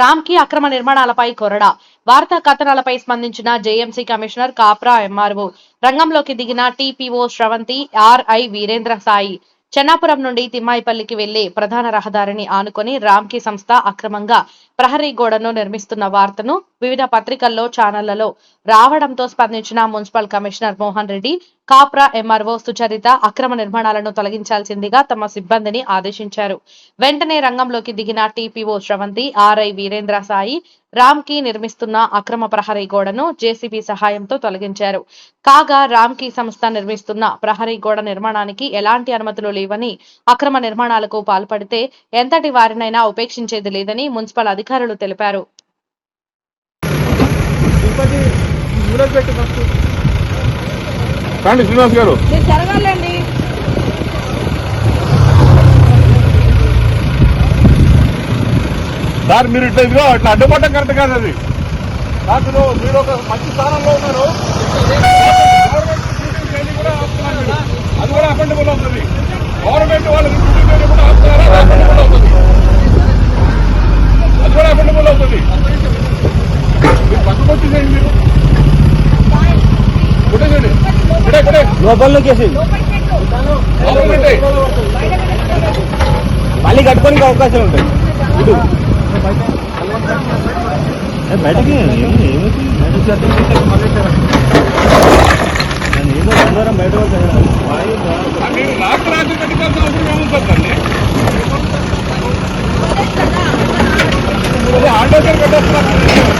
రామ్కి అక్రమ నిర్మాణాలపై కొరడా. వార్తా కథనాలపై స్పందించిన జేఎంసీ కమిషనర్ కాప్రా ఎంఆర్ఓ. రంగంలోకి దిగిన టీపీఓ శ్రవంతి ఆర్ఐ వీరేంద్ర సాయి. చెన్నాపురం నుండి తిమ్మాయిపల్లికి వెళ్ళే ప్రధాన రహదారిని ఆనుకొని రామ్కి సంస్థ అక్రమంగా ప్రహరీ గోడను నిర్మిస్తున్న వార్తను వివిధ పత్రికల్లో ఛానళ్ళలో రావడంతో స్పందించిన municipal commissioner Mohan Reddy Kapra MRO Sucharitha అక్రమ నిర్మాణాలను తొలగించాల్సిందిగా తమ సిబ్బందిని ఆదేశించారు. వెంటనే రంగంలోకి దిగిన టీపీఓ శ్రవంతి ఆర్ఐ వీరేంద్ర సాయి రామ్కి నిర్మిస్తున్న అక్రమ ప్రహరీ గోడను జేసీబీ సహాయంతో తొలగించారు. కాగా రామ్ కీ సంస్థ నిర్మిస్తున్న ప్రహరీ గోడ నిర్మాణానికి ఎలాంటి అనుమతులు లేవని అక్రమ నిర్మాణాలకు పాల్పడితే ఎంతటి వారినైనా ఉపేక్షించేది లేదని మున్సిపల్ అధికారులు తెలిపారు. తిరుపతి పెట్టు ఫస్ట్. రండి శ్రీనివాస్ గారు. జరగాలండి. సార్ మీరు ఇట్లా ఇదిగో ఇట్లా అడ్డుపడడం కరెక్ట్ కాదు అది. రాత్రులు మీరు ఒక మంచి స్థానంలో ఉన్నారు. అది కూడా అఫెండబుల్ అవుతుంది. గవర్నమెంట్ వాళ్ళు కూడా అవుతుంది. అది కూడా అఫెండబుల్ అవుతుంది. చేయండి మీరు. కొట్టేసేయండి కొట్టే కొట్టే లోపలికి వేసి గవర్నమెంట్ మళ్ళీ కట్టుకోనికి అవకాశం ఉంటాయి ఇటు. బయటకి? ఏమి- అందరం బయట రాత్రి రాత్రి కట్టుకోవాల్సిన అవసరం ఏముంటుందండి ఆటోకర్ కట్టేస్తున్నారు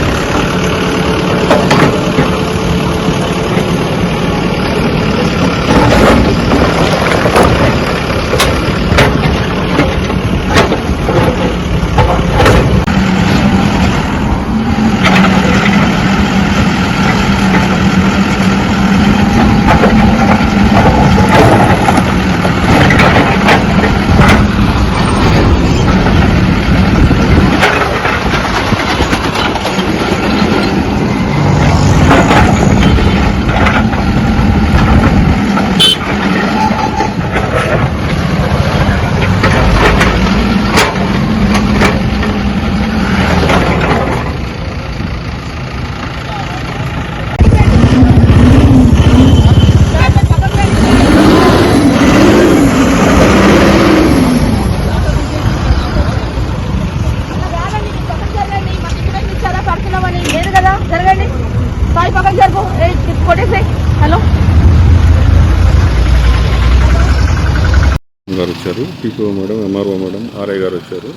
గారు వచ్చారు TPO madam MRO madam RI garu వచ్చారు.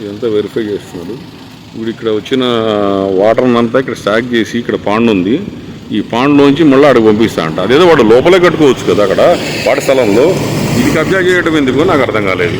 ఇదంతా వెరిఫై చేస్తున్నారు. ఇప్పుడు ఇక్కడ వచ్చిన వాటర్ అంతా ఇక్కడ స్టాక్ చేసి ఇక్కడ పాండ్ ఉంది. ఈ పాండ్లోంచి మళ్ళీ అక్కడికి పంపిస్తా అంట. అదేదో వాడు లోపలే కట్టుకోవచ్చు కదా అక్కడ వాటి స్థలంలో. ఇది కబ్జా చేయడం ఎందుకు నాకు అర్థం కాలేదు.